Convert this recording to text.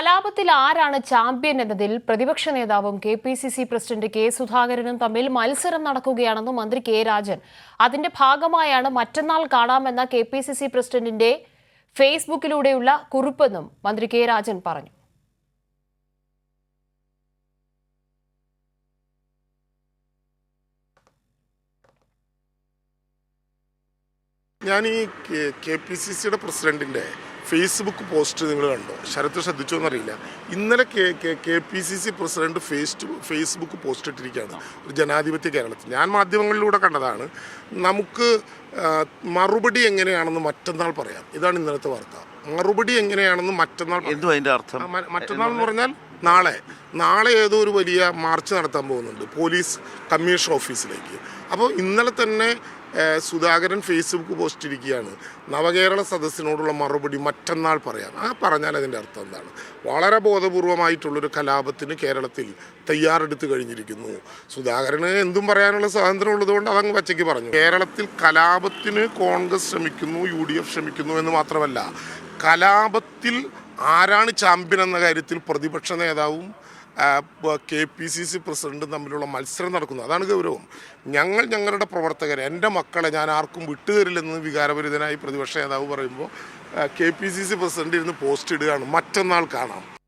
കലാപത്തിൽ ആരാണ് ചാമ്പ്യൻ എന്നതിൽ പ്രതിപക്ഷ നേതാവും K P C C president K സുധാകരനും തമ്മിൽ മത്സരം നടക്കുകയാണെന്നും മന്ത്രി കെ രാജൻ. അതിന്റെ ഭാഗമായാണ് മറ്റന്നാൾ കാണാമെന്ന കെ പി സി സി പ്രസിഡന്റിന്റെ ഫേസ്ബുക്കിലൂടെയുള്ള കുറിപ്പെന്നും മന്ത്രി കെ രാജൻ പറഞ്ഞു. ഞാൻ ഈ കെ പി സി സിയുടെ പ്രസിഡന്റിന്റെ ഫേസ്ബുക്ക് പോസ്റ്റ് നിങ്ങൾ കണ്ടോ? ശരത് ശ്രദ്ധിച്ചോ എന്നറിയില്ല. ഇന്നലെ K K K P C C president face Facebook post ഇട്ടിരിക്കുകയാണ്. ഒരു ജനാധിപത്യ കേരളത്തിൽ. ഞാൻ മാധ്യമങ്ങളിലൂടെ കണ്ടതാണ്. നമുക്ക് മറുപടി എങ്ങനെയാണെന്ന് മറ്റന്നാൾ പറയാം. ഇതാണ് ഇന്നലത്തെ വാർത്ത. മറുപടി എങ്ങനെയാണെന്ന് മറ്റന്നാൾ അർത്ഥം? മറ്റന്നാൾ എന്ന് പറഞ്ഞാൽ നാളെ. നാളെ ഏതോ ഒരു വലിയ മാർച്ച് നടത്താൻ പോകുന്നുണ്ട് പോലീസ് കമ്മീഷൻ ഓഫീസിലേക്ക്. അപ്പോൾ ഇന്നലെ തന്നെ സുധാകരൻ ഫേസ്ബുക്ക് പോസ്റ്റ് ഇരിക്കുകയാണ്. നവകേരള സദസ്സിനോടുള്ള മറുപടി മറ്റന്നാൾ പറയാം. ആ പറഞ്ഞാൽ അതിന്റെ അർത്ഥം എന്താണ്? വളരെ ബോധപൂർവമായിട്ടുള്ളൊരു കലാപത്തിന് കേരളത്തിൽ തയ്യാറെടുത്ത് കഴിഞ്ഞിരിക്കുന്നു. സുധാകരന് എന്തും പറയാനുള്ള സ്വാതന്ത്ര്യം ഉള്ളതുകൊണ്ട് അതങ്ങ് പച്ചയ്ക്ക് പറഞ്ഞു. കേരളത്തിൽ കലാപത്തിന് കോൺഗ്രസ് ശ്രമിക്കുന്നു യു ഡി എഫ് ശ്രമിക്കുന്നു എന്ന് മാത്രമല്ല കലാപത്തിൽ ആരാണ് ചാമ്പ്യൻ എന്ന കാര്യത്തിൽ പ്രതിപക്ഷ നേതാവും കെ പി സി സി പ്രസിഡന്റും തമ്മിലുള്ള മത്സരം നടക്കുന്നു. അതാണ് ഗൗരവം. ഞങ്ങൾ ഞങ്ങളുടെ പ്രവർത്തകർ എന്റെ മക്കളെ ഞാൻ ആർക്കും വിട്ടുതരില്ലെന്ന് വികാരപരിതനായി പ്രതിപക്ഷ നേതാവ് പറയുമ്പോൾ K P C C president ഇരുന്ന് പോസ്റ്റ് ഇടുകയാണ്. മറ്റന്നാൾ കാണാം.